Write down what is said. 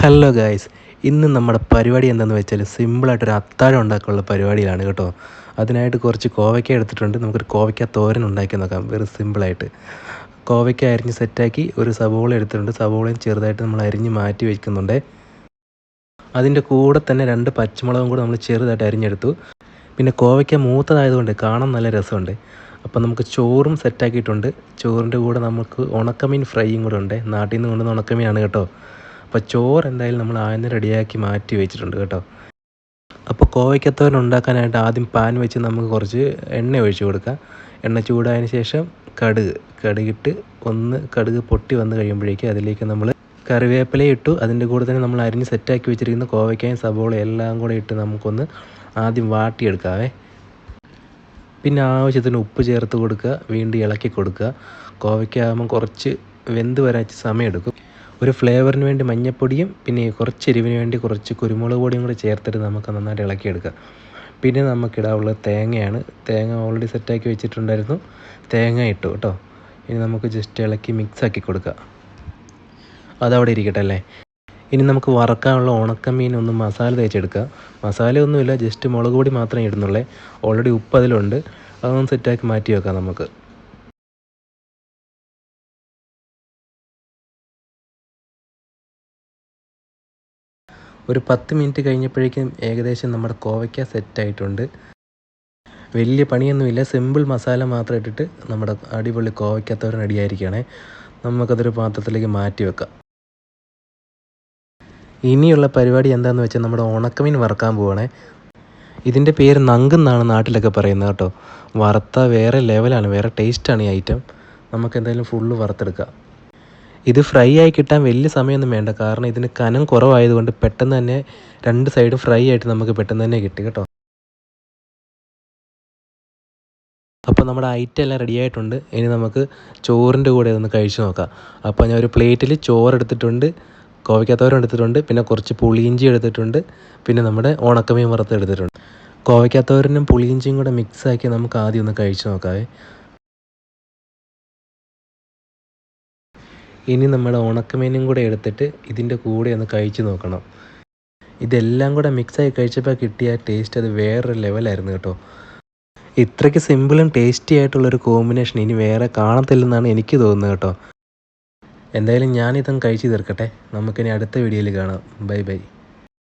Hello guys ഇന്ന് നമ്മുടെ പരിപാടി എന്താണെന്ന് വെച്ചാൽ സിമ്പിളായിട്ടൊരു അത്താഴം ഉണ്ടാക്കാനുള്ള പരിപാടിയിലാണ് കേട്ടോ. അതിനായിട്ട് കുറച്ച് കോവയ്ക്ക എടുത്തിട്ടുണ്ട്. നമുക്കൊരു കോവയ്ക്ക തോരൻ ഉണ്ടാക്കി നോക്കാം. വെറും സിമ്പിളായിട്ട് കോവയ്ക്ക അരിഞ്ഞ് സെറ്റാക്കി ഒരു സവോള എടുത്തിട്ടുണ്ട്. സവോളയും ചെറുതായിട്ട് നമ്മൾ അരിഞ്ഞ് മാറ്റി വയ്ക്കുന്നുണ്ട് അതിന്റെ കൂടെ തന്നെ രണ്ട് പച്ചമുളകും കൂടെ നമ്മൾ ചെറുതായിട്ട് അരിഞ്ഞെടുത്തു. പിന്നെ കോവയ്ക്ക മൂത്തതായതുകൊണ്ട് കാണാൻ നല്ല രസമുണ്ട്. അപ്പം നമുക്ക് ചോറും സെറ്റാക്കിയിട്ടുണ്ട് ചോറിന്റെ കൂടെ നമുക്ക് ഉണക്കമീൻ ഫ്രൈയും കൂടെ ഉണ്ട്. നാട്ടിൽ നിന്ന് കൊണ്ടുവന്ന ഉണക്കമീനാണ് കേട്ടോ. അപ്പോൾ ചോറ് എന്തായാലും നമ്മൾ ആദ്യം റെഡിയാക്കി മാറ്റി വെച്ചിട്ടുണ്ട് കേട്ടോ. അപ്പോൾ കോവയ്ക്കത്തവൻ ഉണ്ടാക്കാനായിട്ട് ആദ്യം പാൻ വെച്ച് നമുക്ക് കുറച്ച് എണ്ണ ഒഴിച്ച് കൊടുക്കാം. എണ്ണ ചൂടായതിന് ശേഷം കടുക് കടുകിട്ട് ഒന്ന് കടുക് പൊട്ടി വന്ന് കഴിയുമ്പോഴേക്കും അതിലേക്ക് നമ്മൾ കറിവേപ്പില ഇട്ടു. അതിന്റെ കൂടെ തന്നെ നമ്മൾ അരിഞ്ഞ് സെറ്റാക്കി വെച്ചിരിക്കുന്ന കോവയ്ക്കായും സബോള എല്ലാം കൂടെ ഇട്ട് നമുക്കൊന്ന് ആദ്യം വാട്ടിയെടുക്കാവേ. പിന്നെ ആവശ്യത്തിന് ഉപ്പ് ചേർത്ത് കൊടുക്കുക വീണ്ടും ഇളക്കി കൊടുക്കുക. കോവയ്ക്ക ആകുമ്പോൾ കുറച്ച് വെന്ത് വരാൻ സമയമെടുക്കും. ഒരു ഫ്ലേവറിന് വേണ്ടി മഞ്ഞപ്പൊടിയും പിന്നെ കുറച്ച് എരിവിന് വേണ്ടി കുറച്ച് കുരുമുളക് പൊടിയും കൂടി ചേർത്തിട്ട് നമുക്ക് നന്നായിട്ട് ഇളക്കിയെടുക്കാം. പിന്നെ നമുക്കിടാവുള്ളത് തേങ്ങയാണ്. തേങ്ങ ഓൾറെഡി സെറ്റാക്കി വെച്ചിട്ടുണ്ടായിരുന്നു. തേങ്ങ ഇട്ടു കേട്ടോ. ഇനി നമുക്ക് ജസ്റ്റ് ഇളക്കി മിക്സ് ആക്കി കൊടുക്കുക അതവിടെ ഇരിക്കട്ടെ അല്ലേ? ഇനി നമുക്ക് വറക്കാനുള്ള ഉണക്കമീൻ ഒന്ന് മസാല തേച്ചെടുക്കുക മസാല ഒന്നുമില്ല ജസ്റ്റ് മുളക് പൊടി മാത്രമേ ഇടുന്നുള്ളേ. ഓൾറെഡി ഉപ്പ് അതിലുണ്ട്. അതൊന്ന് സെറ്റാക്കി മാറ്റി വെക്കാം നമുക്ക്. ഒരു പത്ത് മിനിറ്റ് കഴിഞ്ഞപ്പോഴേക്കും ഏകദേശം നമ്മുടെ കോവയ്ക്ക സെറ്റായിട്ടുണ്ട്. വലിയ പണിയൊന്നുമില്ല. സിമ്പിൾ മസാല മാത്രം ഇട്ടിട്ട് നമ്മുടെ അടിപൊളി കോവയ്ക്കത്തോരൻ റെഡിയായിരിക്കുകയാണേ നമുക്കതൊരു പാത്രത്തിലേക്ക് മാറ്റി വെക്കാം. ഇനിയുള്ള പരിപാടി എന്താണെന്ന് വെച്ചാൽ നമ്മുടെ ഉണക്കമീൻ വറക്കാൻ പോവാണേ. ഇതിന്റെ പേര് നങ്കെന്നാണ് നാട്ടിലൊക്കെ പറയുന്നത് കേട്ടോ. വറുത്ത വേറെ ലെവലാണ് വേറെ ടേസ്റ്റാണ് ഈ ഐറ്റം നമുക്കെന്തായാലും ഫുള്ള് വറുത്തെടുക്കാം. ഇത് ഫ്രൈ ആയി കിട്ടാൻ വലിയ സമയമൊന്നും വേണ്ട. കാരണം ഇതിന് കനം കുറവായതുകൊണ്ട് പെട്ടെന്ന് തന്നെ രണ്ട് സൈഡും ഫ്രൈ ആയിട്ട് നമുക്ക് പെട്ടെന്ന് തന്നെ കിട്ടി കേട്ടോ. അപ്പോൾ നമ്മുടെ ഐറ്റം എല്ലാം റെഡി ആയിട്ടുണ്ട്. ഇനി നമുക്ക് ചോറിന്റെ കൂടെ ഒന്ന് കഴിച്ചു നോക്കാം. അപ്പോൾ ഞാൻ ഒരു പ്ലേറ്റിൽ ചോറ് എടുത്തിട്ടുണ്ട് കോവയ്ക്കാത്തോരം എടുത്തിട്ടുണ്ട് പിന്നെ കുറച്ച് പുളിയിഞ്ചി എടുത്തിട്ടുണ്ട് പിന്നെ നമ്മുടെ ഉണക്കമീൻ വറുത്ത് എടുത്തിട്ടുണ്ട്. കോവയ്ക്കാത്തോരനും പുളിയിഞ്ചിയും കൂടെ മിക്സ് ആക്കി നമുക്ക് ആദ്യം ഒന്ന് കഴിച്ചു നോക്കാവേ. ഇനി നമ്മൾ ഉണക്കമീനും കൂടെ എടുത്തിട്ട് ഇതിന്റെ കൂടെ ഒന്ന് കഴിച്ച് നോക്കണം. ഇതെല്ലാം കൂടെ മിക്സായി കഴിച്ചപ്പോൾ കിട്ടിയ ടേസ്റ്റ് അത് വേറൊരു ലെവലായിരുന്നു കേട്ടോ. ഇത്രയ്ക്ക് സിമ്പിളും ടേസ്റ്റി ആയിട്ടുള്ളൊരു കോമ്പിനേഷൻ ഇനി വേറെ കാണത്തില്ലെന്നാണ് എനിക്ക് തോന്നുന്നത് കേട്ടോ. എന്തായാലും ഞാനിതും കഴിച്ചു തീർക്കട്ടെ. നമുക്കിനി അടുത്ത വീഡിയോയിൽ കാണാം. Bye bye